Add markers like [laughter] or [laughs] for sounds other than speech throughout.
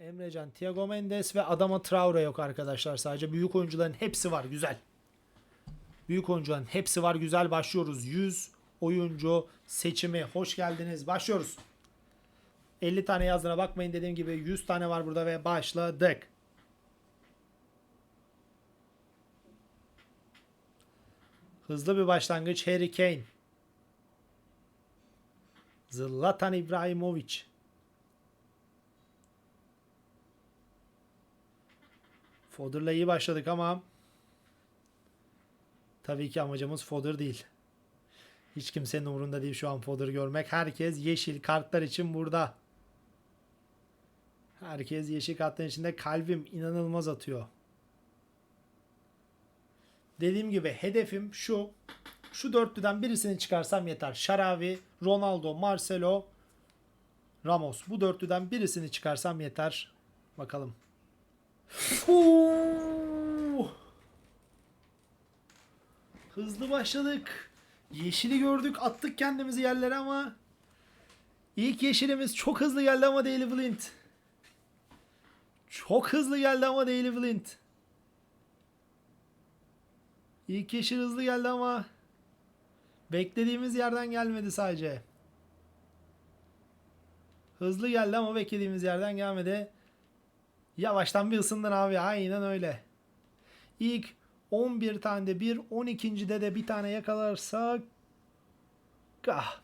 Emrecan, Thiago Mendes ve Adama Traore yok arkadaşlar. Sadece büyük oyuncuların hepsi var. Güzel. Büyük oyuncuların hepsi var. Güzel başlıyoruz. 100 oyuncu seçimi. Hoş geldiniz. Başlıyoruz. 50 tane yazdığına bakmayın. Dediğim gibi 100 tane var burada ve başladık. Hızlı bir başlangıç. Harry Kane. Zlatan İbrahimovic. Fodder'la iyi başladık ama tabii ki amacımız Fodder değil. Hiç kimsenin umurunda değil şu an Fodder görmek. Herkes yeşil kartlar için burada. Herkes yeşil kartların içinde kalbim inanılmaz atıyor. Dediğim gibi hedefim şu. Şu dörtlüden birisini çıkarsam yeter. Şaravi, Ronaldo, Marcelo, Ramos. Bu dörtlüden birisini çıkarsam yeter. Bakalım. Hızlı başladık. Yeşili gördük. Attık kendimizi yerlere ama ilk yeşilimiz çok hızlı geldi ama Daily Blind. Çok hızlı geldi ama Daily Blind. İlk yeşil hızlı geldi ama beklediğimiz yerden gelmedi sadece. Hızlı geldi ama beklediğimiz yerden gelmedi. Yavaştan bir ısındın abi. Aynen öyle. İlk 11 tane de bir 12. de bir tane yakalarsak ah.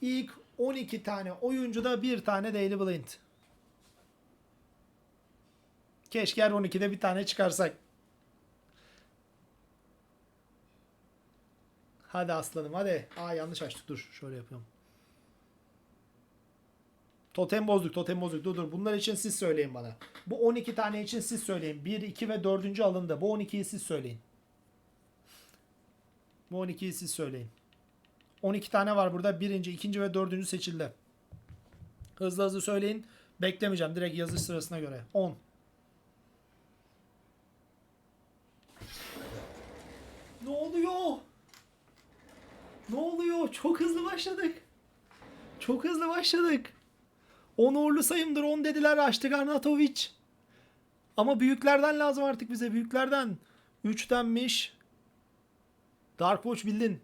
İlk 12 tane oyuncuda bir tane Daily Blind. Keşke her 12'de bir tane çıkarsak. Hadi aslanım hadi. Aa yanlış açtık dur. Şöyle yapıyorum. Totem bozduk, totem bozduk. Dur dur. Bunlar için siz söyleyin bana. Bu 12 tane için siz söyleyin. 1, 2 ve 4. alındı. Bu 12'yi siz söyleyin. Bu 12'yi siz söyleyin. 12 tane var burada. Birinci, ikinci ve dördüncü seçildi. Hızlı hızlı söyleyin. Beklemeyeceğim. Direkt yazış sırasına göre. 10. Ne oluyor? Ne oluyor? Çok hızlı başladık. Çok hızlı başladık. Onurlu sayımdır 10 dediler açtık Arnatovic. Ama büyüklerden lazım artık bize büyüklerden. 3'tenmiş. Dark Watch bildin.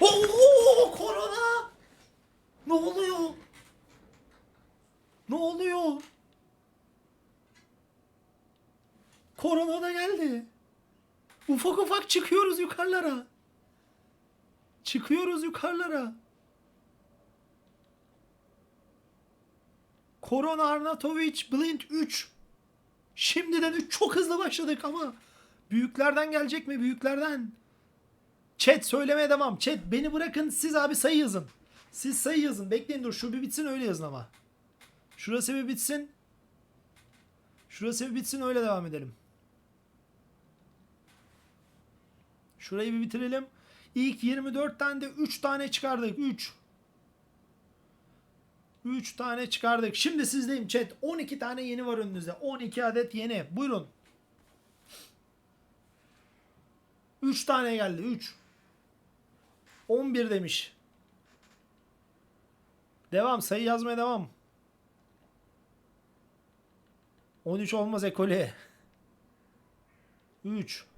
Oo, korona! Ne oluyor? Ne oluyor? Korona da geldi. Ufak ufak çıkıyoruz yukarılara. Çıkıyoruz yukarılara. Korona Arnatovic Blind 3. Şimdiden 3 çok hızlı başladık ama büyüklerden gelecek mi? Büyüklerden. Chat söylemeye devam. Chat beni bırakın siz abi sayı yazın. Siz sayı yazın. Bekleyin dur şu bir bitsin öyle yazın ama. Şurası bir bitsin. Şurası bir bitsin öyle devam edelim. Şurayı bir bitirelim. İlk 24 tane de 3 tane çıkardık. 3. 3 tane çıkardık. Şimdi sizdeyim chat. 12 tane yeni var önünüzde. 12 adet yeni. Buyurun. 3 tane geldi. 3. 11 demiş. Devam. Sayı yazmaya devam. 13 olmaz ekole. 3. [laughs]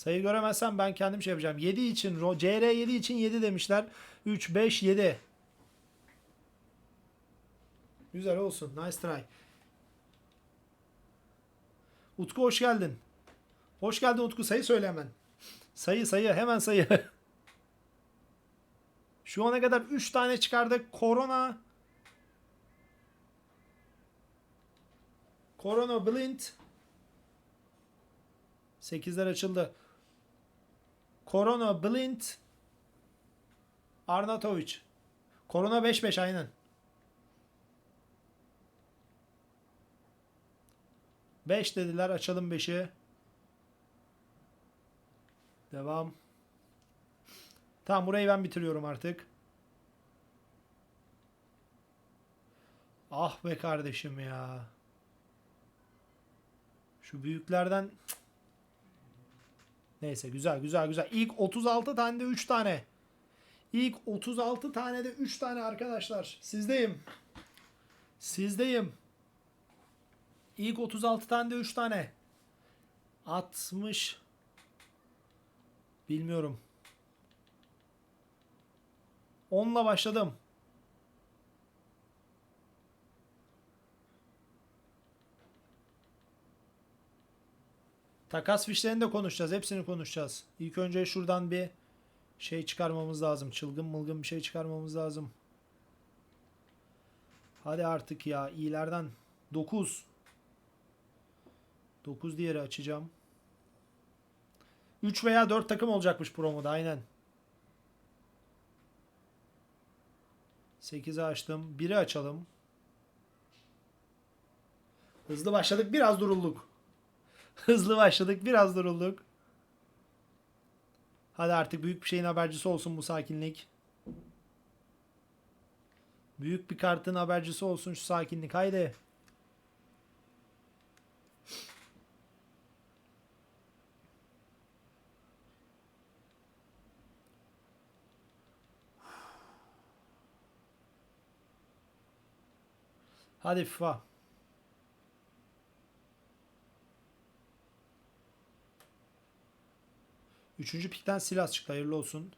Sayı göremezsem ben kendim şey yapacağım. 7 için ro- CR 7 için 7 demişler. 3 5 7. Güzel olsun. Nice try. Utku hoş geldin. Hoş geldin Utku. Sayı söyle hemen. Sayı sayı hemen sayı. [laughs] Şu ana kadar 3 tane çıkardık. Korona Korona Blind 8'ler açıldı. Korona Blind Arnatovic. Korona 5-5 aynen. Beş dediler açalım 5'i. Devam. Tamam burayı ben bitiriyorum artık. Ah be kardeşim ya. Şu büyüklerden Neyse güzel güzel güzel. İlk 36 tane de 3 tane. İlk 36 tane de 3 tane arkadaşlar. Sizdeyim. Sizdeyim. İlk 36 tane de 3 tane. 60 Bilmiyorum. 10'la başladım. Takas fişlerini de konuşacağız. Hepsini konuşacağız. İlk önce şuradan bir şey çıkarmamız lazım. Çılgın mılgın bir şey çıkarmamız lazım. Hadi artık ya. iyilerden 9. 9 diğeri açacağım. 3 veya 4 takım olacakmış promoda aynen. 8'i açtım. 1'i açalım. Hızlı başladık biraz durulduk. Hızlı başladık biraz durulduk. Hadi artık büyük bir şeyin habercisi olsun bu sakinlik. Büyük bir kartın habercisi olsun şu sakinlik. Haydi. Hadi FIFA. Üçüncü pikten silah çıktı. Hayırlı olsun.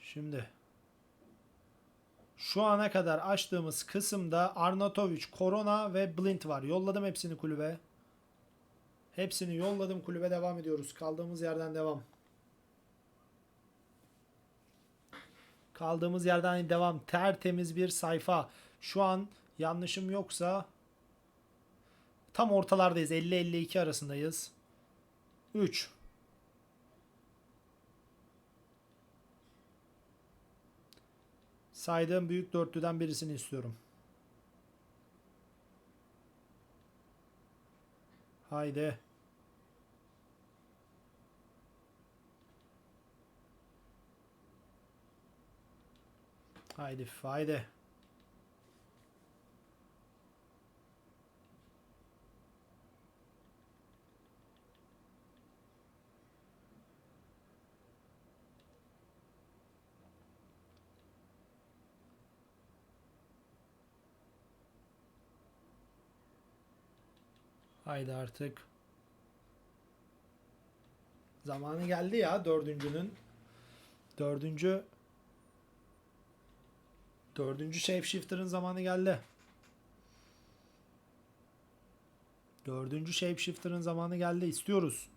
Şimdi. Şu ana kadar açtığımız kısımda Arnautovic, Korona ve Blind var. Yolladım hepsini kulübe. Hepsini yolladım kulübe devam ediyoruz. Kaldığımız yerden devam. Kaldığımız yerden devam. Tertemiz bir sayfa. Şu an yanlışım yoksa tam ortalardayız. 50-52 arasındayız. 3. Saydığım büyük dörtlüden birisini istiyorum. Haydi. Haydi haydi. Haydi artık. Zamanı geldi ya dördüncünün. Dördüncü Dördüncü Shapeshifter'ın zamanı geldi. Dördüncü Shapeshifter'ın zamanı geldi. İstiyoruz.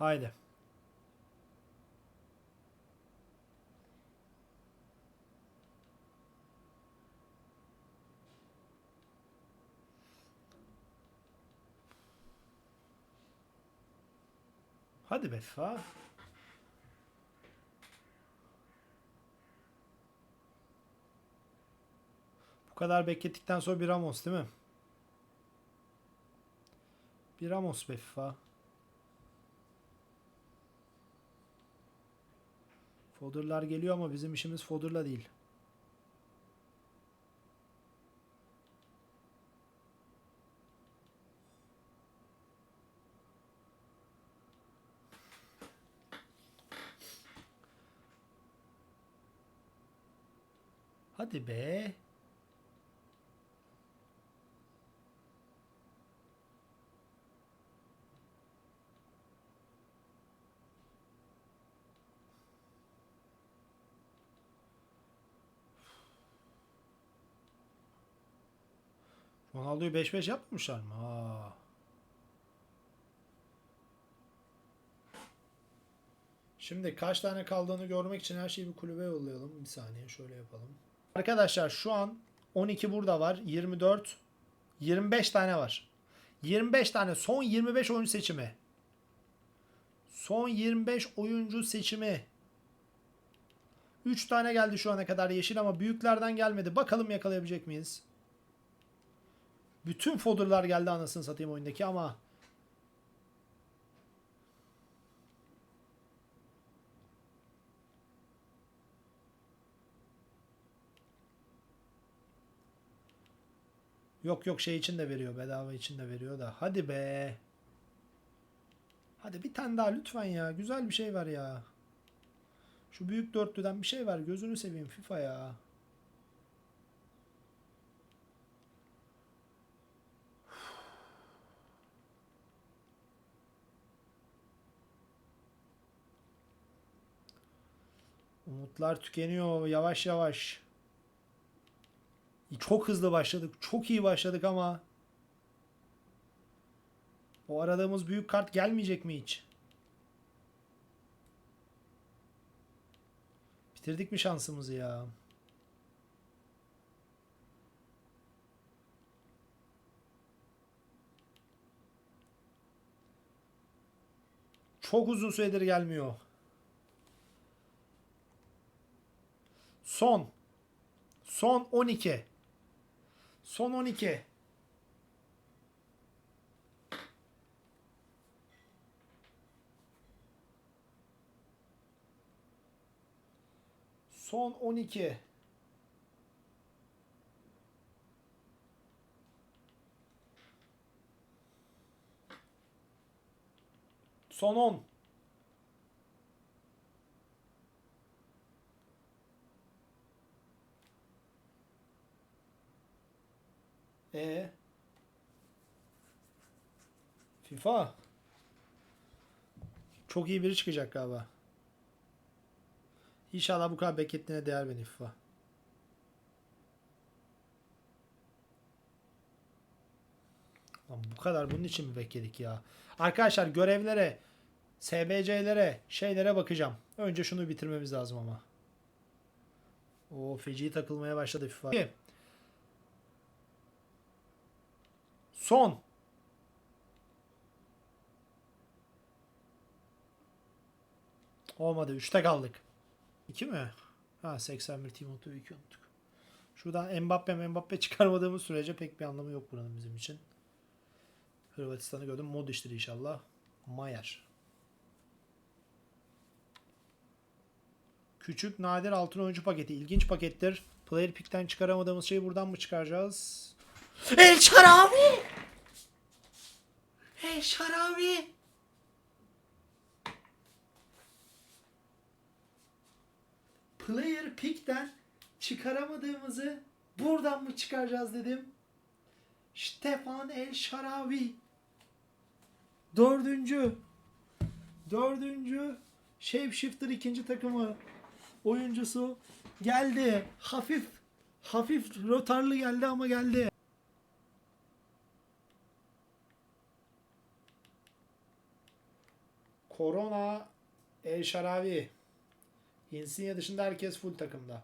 Haydi. Hadi be fa. Bu kadar beklettikten sonra bir Ramos değil mi? Bir Ramos be fa. Fodder'lar geliyor ama bizim işimiz Fodder'la değil. Hadi be. Ronaldo'yu 5-5 yapmamışlar mı? Aa. Şimdi kaç tane kaldığını görmek için her şeyi bir kulübe yollayalım. Bir saniye şöyle yapalım. Arkadaşlar şu an 12 burada var. 24 25 tane var. 25 tane son 25 oyuncu seçimi. Son 25 oyuncu seçimi. 3 tane geldi şu ana kadar yeşil ama büyüklerden gelmedi. Bakalım yakalayabilecek miyiz? Bütün fodurlar geldi anasını satayım oyundaki ama Yok yok şey için de veriyor. Bedava için de veriyor da. Hadi be. Hadi bir tane daha lütfen ya. Güzel bir şey ver ya. Şu büyük dörtlüden bir şey ver. Gözünü seveyim FIFA ya. Umutlar tükeniyor yavaş yavaş. Çok hızlı başladık. Çok iyi başladık ama o aradığımız büyük kart gelmeyecek mi hiç? Bitirdik mi şansımızı ya? Çok uzun süredir gelmiyor. Son. Son 12. Son 12. Son 12. Son 10. E FIFA. Çok iyi biri çıkacak galiba. İnşallah bu kadar beklettiğine değer beni FIFA. Lan bu kadar bunun için mi bekledik ya? Arkadaşlar görevlere, SBC'lere, şeylere bakacağım. Önce şunu bitirmemiz lazım ama. O feci takılmaya başladı FIFA. Son. Olmadı. 3'te kaldık. 2 mi? Ha 81 Timothée 2 unuttuk. Şuradan Mbappe Mbappe çıkarmadığımız sürece pek bir anlamı yok buranın bizim için. Hırvatistan'ı gördüm. Mod iştir inşallah. Mayer. Küçük nadir altın oyuncu paketi. İlginç pakettir. Player Pick'ten çıkaramadığımız şeyi buradan mı çıkaracağız? El Şarabi! El Şarabi! Player Pick'ten çıkaramadığımızı buradan mı çıkaracağız dedim. Stefan El Şarabi. Dördüncü. Dördüncü. Shapeshifter ikinci takımı oyuncusu geldi. Hafif hafif rotarlı geldi ama geldi. Corona El Şaravi. Insigne dışında herkes full takımda.